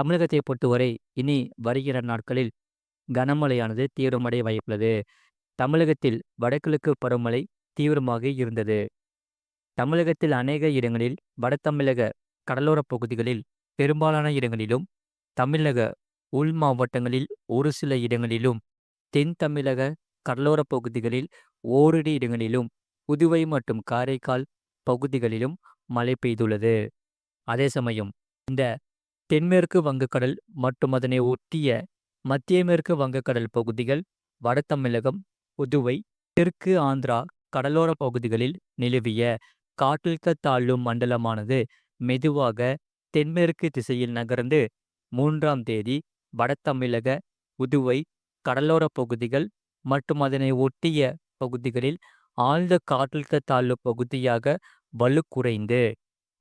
தமிழகத்தை பொறுத்தவரை இனி வருகிற நாட்களில் கனமழையானது தீவிரமடைய வாய்ப்புள்ளது. தமிழகத்தில் வடகிழக்கு பருவமழை தீவிரமாக இருந்தது. தமிழகத்தில் அநேக இடங்களில் வட தமிழக கடலோரப் பகுதிகளில் பெரும்பாலான இடங்களிலும் தமிழக உள் மாவட்டங்களில் ஒரு சில இடங்களிலும் தென் தமிழக கடலோரப் பகுதிகளில் ஓரிரு இடங்களிலும் புதுவை மற்றும் காரைக்கால் பகுதிகளிலும் மழை பெய்துள்ளது. அதே சமயம் இந்த தென்மேற்கு வங்கக்கடல் மற்றும் அதனை ஒட்டிய மத்திய மேற்கு வங்கக்கடல் பகுதிகள் வட தமிழகம் புதுவை தெற்கு ஆந்திரா கடலோர பகுதிகளில் நிலவிய காற்றழுத்த தாழ்வு மண்டலமானது மெதுவாக தென்மேற்கு திசையில் நகர்ந்து மூன்றாம் தேதி வட தமிழக புதுவை கடலோர பகுதிகள் மற்றும் அதனை ஒட்டிய பகுதிகளில் ஆழ்ந்த காற்றழுத்த தாழ்வு பகுதியாக வலுக்குறைந்து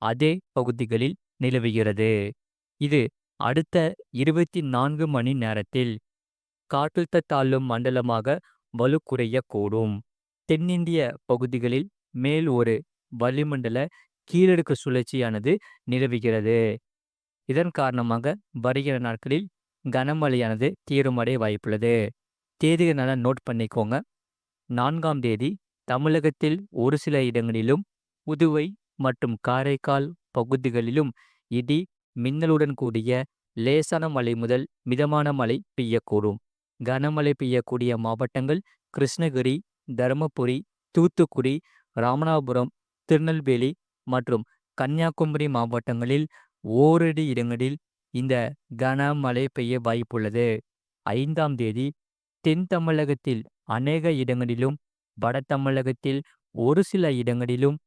அதே பகுதிகளில் நிலவுகிறது. இது அடுத்த இருபத்தி நான்கு மணி நேரத்தில் காற்றழுத்த தாழ்வு மண்டலமாக வலுக்குறையக்கூடும். தென்னிந்திய பகுதிகளில் மேல் ஒரு வளிமண்டல கீழடுக்கு சுழற்சியானது நிலவுகிறது. இதன் காரணமாக வருகிற நாட்களில் கனமழையானது தீவிரமடைய வாய்ப்புள்ளது. தேதியை நல்லா நோட் பண்ணிக்கோங்க. நான்காம் தேதி தமிழகத்தில் ஒரு சில இடங்களிலும் புதுவை மற்றும் காரைக்கால் பகுதிகளிலும் இடி மின்னலுடன் கூடிய லேசான மழை முதல் மிதமான மழை பெய்யக்கூடும். கனமழை பெய்யக்கூடிய மாவட்டங்கள் கிருஷ்ணகிரி தருமபுரி தூத்துக்குடி ராமநாதபுரம் திருநெல்வேலி மற்றும் கன்னியாகுமரி மாவட்டங்களில் ஓரிரு இடங்களில் இந்த கனமழை பெய்ய வாய்ப்புள்ளது. ஐந்தாம் தேதி தென் தமிழகத்தில் அநேக இடங்களிலும் வட தமிழகத்தில் ஒரு சில இடங்களிலும்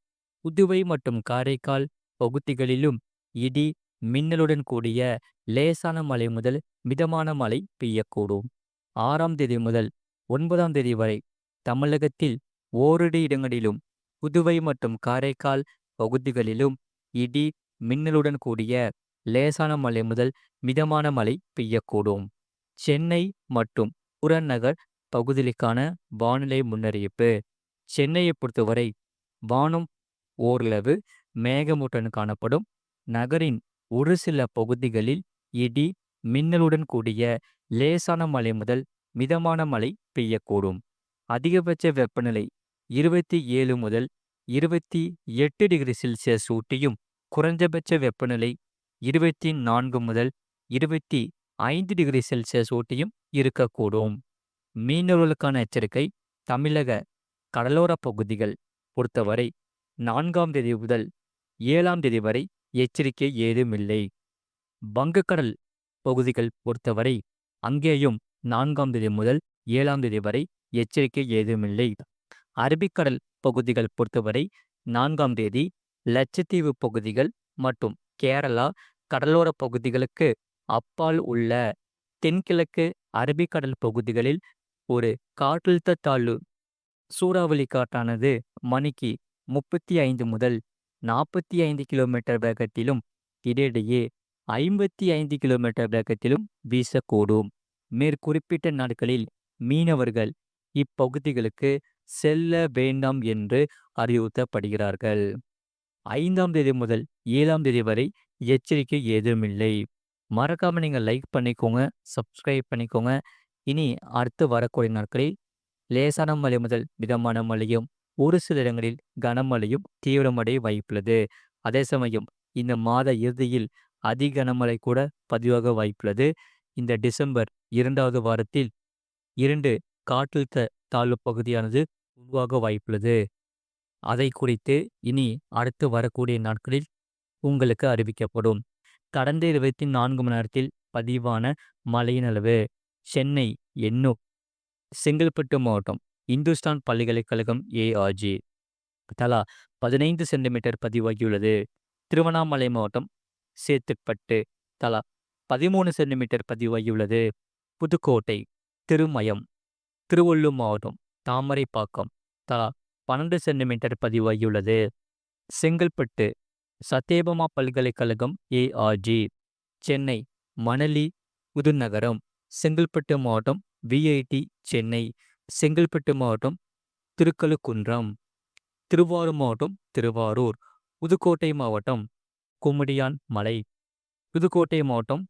புதுவை மற்றும் காரைக்கால் பகுதிகளிலும் இடி மின்னலுடன் கூடிய லேசான மழை முதல் மிதமான மழை பெய்யக்கூடும். ஆறாம் தேதி முதல் ஒன்பதாம் தேதி வரை தமிழகத்தில் ஓரிரு இடங்களிலும் புதுவை மற்றும் காரைக்கால் பகுதிகளிலும் இடி மின்னலுடன் கூடிய லேசான மழை முதல் மிதமான மழை பெய்யக்கூடும். சென்னை மற்றும் புறநகர் பகுதிகளுக்கான வானிலை முன்னறிவிப்பு. சென்னையை பொறுத்தவரை வானம் ஓரளவு மேகமூட்டன் காணப்படும். நகரின் ஒரு சில பகுதிகளில் இடி மின்னலுடன் கூடிய லேசான மழை முதல் மிதமான மழை பெய்யக்கூடும். அதிகபட்ச வெப்பநிலை இருபத்தி ஏழு முதல் இருபத்தி எட்டு டிகிரி செல்சியஸ் ஊட்டியும் குறைஞ்சபட்ச வெப்பநிலை இருபத்தி நான்கு முதல் இருபத்தி ஐந்து டிகிரி செல்சியஸ் ஊட்டியும் இருக்கக்கூடும். மீனவர்களுக்கான எச்சரிக்கை தமிழக கடலோரப் பகுதிகள் பொறுத்தவரை நான்காம் தேதி முதல் ஏழாம் தேதி வரை எச்சரிக்கை ஏதுமில்லை. வங்கக்கடல் பகுதிகள் பொறுத்தவரை அங்கேயும் நான்காம் தேதி முதல் ஏழாம் தேதி வரை எச்சரிக்கை ஏதுமில்லை. அரபிக்கடல் பகுதிகள் பொறுத்தவரை நான்காம் தேதி லட்சத்தீவு பகுதிகள் மற்றும் கேரளா கடலோர பகுதிகளுக்கு அப்பால் உள்ள தென்கிழக்கு அரபிக்கடல் பகுதிகளில் ஒரு காற்றழுத்த தாழ்வு சூறாவளி காற்றானது மணிக்கு முப்பத்தி ஐந்து முதல் நாற்பத்தி ஐந்து கிலோமீட்டர் வேகத்திலும் இடையிடையே ஐம்பத்தி ஐந்து கிலோமீட்டர் வேகத்திலும் வீசக்கூடும். மேற்குறிப்பிட்ட நாட்களில் மீனவர்கள் இப்பகுதிகளுக்கு செல்ல வேண்டாம் என்று அறிவுறுத்தப்படுகிறார்கள். ஐந்தாம் தேதி முதல் ஏழாம் தேதி வரை எச்சரிக்கை ஏதுமில்லை. மறக்காமல் நீங்கள் லைக் பண்ணிக்கோங்க சப்ஸ்கிரைப் பண்ணிக்கோங்க. இனி அடுத்து வரக்கூடிய நாட்களில் லேசான மழை முதல் மிதமான மழையும் ஒரு சில இடங்களில் கனமழையும் தீவிரமடைய வாய்ப்புள்ளது. அதே சமயம் இந்த மாத இறுதியில் அதி கனமழை கூட பதிவாக வாய்ப்புள்ளது. இந்த டிசம்பர் இரண்டாவது வாரத்தில் இரண்டு காற்றழுத்த தாழ்வு பகுதியானது உருவாக வாய்ப்புள்ளது. அதை குறித்து இனி அடுத்து வரக்கூடிய நாட்களில் உங்களுக்கு அறிவிக்கப்படும். கடந்த இருபத்தி நான்கு மணி நேரத்தில் பதிவான மழையின் அளவு சென்னை எண்ணூர் செங்கல்பட்டு மாவட்டம் இந்துஸ்தான் பல்கலைக்கழகம் ஏஆர்ஜி தலா பதினைந்து சென்டிமீட்டர் பதிவாகியுள்ளது. திருவண்ணாமலை மாவட்டம் சேத்துப்பட்டு தலா பதிமூணு சென்டிமீட்டர் பதிவாகியுள்ளது. புதுக்கோட்டை திருமயம் திருவள்ளூர் மாவட்டம் தாமரைப்பாக்கம் தலா பன்னெண்டு சென்டிமீட்டர் பதிவாகியுள்ளது. செங்கல்பட்டு சத்யபாமா பல்கலைக்கழகம் ஏஆர்ஜி சென்னை மணலி புதுநகரம் செங்கல்பட்டு மாவட்டம் விஐடி சென்னை. செங்கல்பட்டு மாவட்டம் திருக்கழுக்குன்றம் திருவாரூர் மாவட்டம் திருவாரூர் புதுக்கோட்டை மாவட்டம் கும்மிடியான் மலை புதுக்கோட்டை மாவட்டம்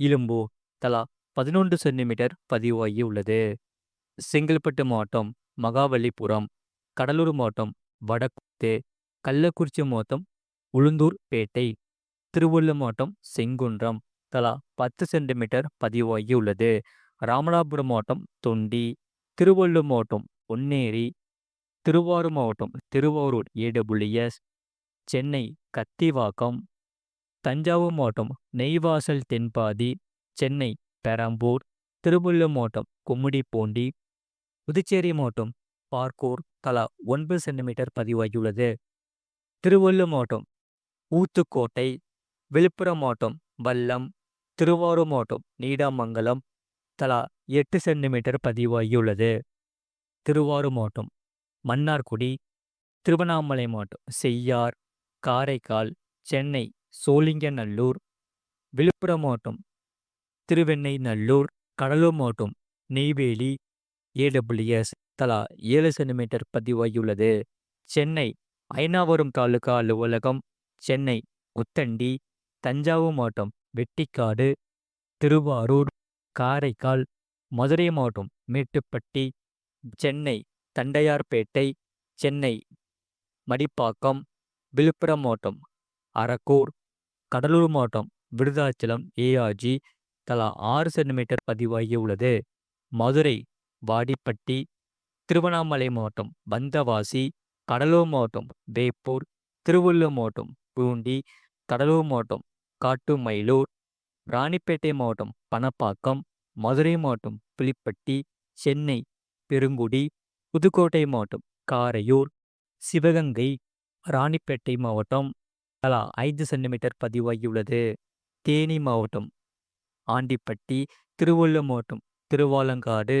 இலும்பூர் தலா பதினொன்று சென்டிமீட்டர் பதிவாகி உள்ளது. செங்கல்பட்டு மாவட்டம் மகாபலிபுரம் கடலூர் மாவட்டம் வடக்குத்து கள்ளக்குறிச்சி மாவட்டம் உளுந்தூர்பேட்டை திருவள்ளூர் மாவட்டம் செங்குன்றம் தலா பத்து சென்டிமீட்டர் பதிவாகி உள்ளது. ராமநாதபுரம் மாவட்டம் தொண்டி திருவள்ளூர் மாவட்டம் பொன்னேரி திருவாரூர் மாவட்டம் திருவாரூர் ஏடபிள்யூஎஸ் சென்னை கத்திவாக்கம் தஞ்சாவூர் மாவட்டம் நெய்வாசல் தென்பாதி சென்னை பெரம்பூர் திருவள்ளூர் மாவட்டம் கும்மிடிப்பூண்டி புதுச்சேரி மாவட்டம் பார்க்கூர் தலா ஒன்பது சென்டிமீட்டர் பதிவாகியுள்ளது. திருவள்ளூர் மாவட்டம் ஊத்துக்கோட்டை விழுப்புரம் மாவட்டம் வல்லம் திருவாரூர் மாவட்டம் நீடாமங்கலம் தலா எட்டு சென்டிமீட்டர் பதிவாகியுள்ளது. திருவாரூர் மாவட்டம் மன்னார்குடி திருவண்ணாமலை மாவட்டம் செய்யார் காரைக்கால் சென்னை சோழிங்கநல்லூர் விழுப்புரம் மாவட்டம் திருவெண்ணெய்நல்லூர் கடலூர் மாவட்டம் நெய்வேலி ஏடபிள்யூஎஸ் தலா ஏழு சென்டிமீட்டர் பதிவாகியுள்ளது. சென்னை ஐநாவரம் தாலுகா அலுவலகம் சென்னை உத்தண்டி தஞ்சாவூர் மாவட்டம் வெட்டிக்காடு திருவாரூர் காரைக்கால் மதுரை மாவட்டம் மேட்டுப்பட்டி சென்னை தண்டையார்பேட்டை சென்னை மடிப்பாக்கம் விழுப்புரம் மாவட்டம் அரக்கூர் கடலூர் மாவட்டம் விருதாச்சலம் ஏஆர்ஜி தலா ஆறு சென்டிமீட்டர் பதிவாகி உள்ளது. மதுரை வாடிப்பட்டி திருவண்ணாமலை மாவட்டம் பந்தவாசி கடலூர் மாவட்டம் வேப்பூர் திருவள்ளூர் மாவட்டம் பூண்டி கடலூர் மாவட்டம் காட்டுமயிலூர் ராணிப்பேட்டை மாவட்டம் பணப்பாக்கம் மதுரை மாவட்டம் புலிப்பட்டி சென்னை பெருங்குடி புதுக்கோட்டை மாவட்டம் காரையூர் சிவகங்கை ராணிப்பேட்டை மாவட்டம் தலா ஐந்து சென்டிமீட்டர் பதிவாகியுள்ளது. தேனி மாவட்டம் ஆண்டிப்பட்டி திருவள்ளூர் மாவட்டம் திருவாலங்காடு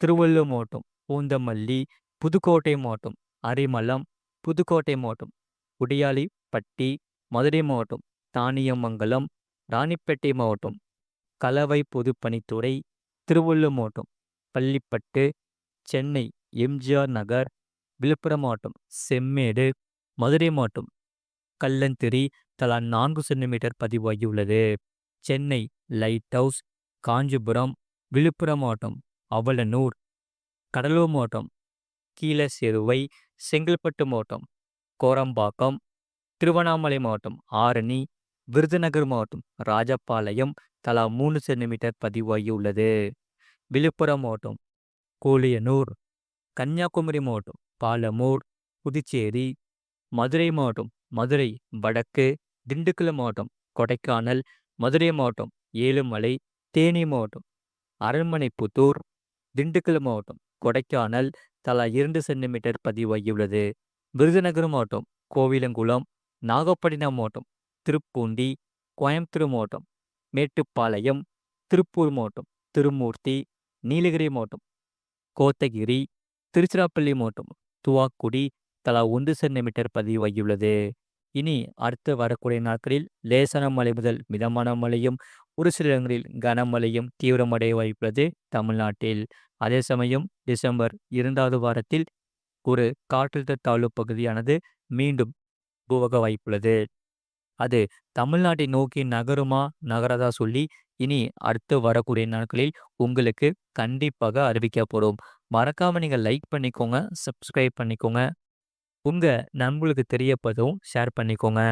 திருவள்ளூர் மாவட்டம் பூந்தமல்லி புதுக்கோட்டை மாவட்டம் அரிமலம் புதுக்கோட்டை மாவட்டம் உடையாளிப்பட்டி மதுரை மாவட்டம் தானியமங்கலம் ராணிப்பேட்டை மாவட்டம் கலவை பொதுப்பணித்துறை திருவள்ளூர் மாவட்டம் பள்ளிப்பட்டு சென்னை எம்ஜிஆர் நகர் விழுப்புரம் மாவட்டம் செம்மேடு மதுரை மாவட்டம் கல்லந்திரி தலா நான்கு சென்டிமீட்டர் பதிவாகியுள்ளது. சென்னை லைட் ஹவுஸ் காஞ்சிபுரம் விழுப்புரம் மாவட்டம் அவலனூர் கடலூர் மாவட்டம் கீழசெருவை செங்கல்பட்டு மாவட்டம் கோரம்பாக்கம் திருவண்ணாமலை மாவட்டம் ஆரணி விருதுநகர் மாவட்டம் ராஜபாளையம் தலா மூணு சென்டிமீட்டர் பதிவாகியுள்ளது விழுப்புரம் மாவட்டம் கூலியனூர் கன்னியாகுமரி மாவட்டம் பாலமூர் புதுச்சேரி மதுரை மாவட்டம் மதுரை வடக்கு திண்டுக்கல் மாவட்டம் கொடைக்கானல் மதுரை மாவட்டம் ஏழுமலை தேனி மாவட்டம் அரண்மனைப்புத்தூர் திண்டுக்கல் மாவட்டம் கொடைக்கானல் தலா இரண்டு சென்டிமீட்டர் பதிவாகியுள்ளது விருதுநகர் மாவட்டம் கோவிலங்குளம் நாகப்பட்டினம் மாவட்டம் திருப்பூண்டி கோயம்புத்தூர் மாவட்டம் மேட்டுப்பாளையம் திருப்பூர் மாவட்டம் திருமூர்த்தி நீலகிரி மாவட்டம் கோத்தகிரி திருச்சிராப்பள்ளி மாவட்டம் துவாக்குடி தலா ஒன்று சென்டிமீட்டர் பதிவாகியுள்ளது இனி அடுத்து வரக்கூடிய நாட்களில் லேசான மழை முதல் மிதமான மழையும் ஒரு சில இடங்களில் கனமழையும் தீவிரமடைய வாய்ப்புள்ளது தமிழ்நாட்டில். அதே சமயம் டிசம்பர் இரண்டாவது வாரத்தில் ஒரு காற்றழுத்த தாழ்வு பகுதியானது மீண்டும் உருவாக வாய்ப்புள்ளது. அது தமிழ்நாட்டை நோக்கி நகருமா? நகரதா சொல்லி இனி அடுத்து வரக்கூடிய நாட்களில் உங்களுக்கு கண்டிப்பாக அறிவிக்கப்படும் மறக்காம நீங்கள் லைக் பண்ணிக்கோங்க சப்ஸ்கிரைப் பண்ணிக்கோங்க. உங்கள் நண்பர்களுக்கு தெரியப்பதும் ஷேர் பண்ணிக்கோங்க.